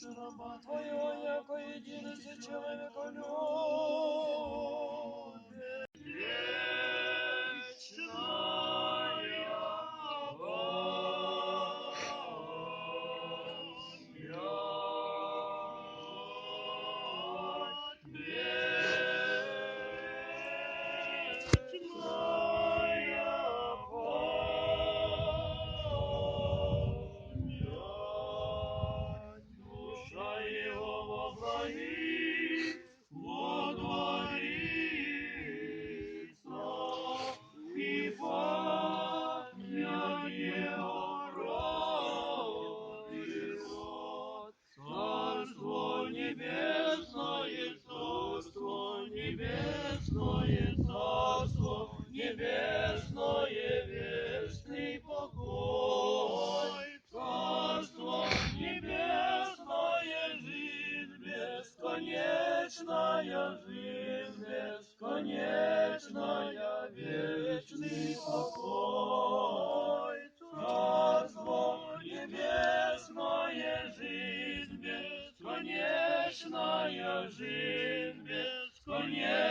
душу раба твоего небесное царство, небесное вечный покой. Царство небесное жизнь, бесконечная жизнь, бесконечная вечный покой. Царство небесное жизнь, бесконечная жизнь, бесконечная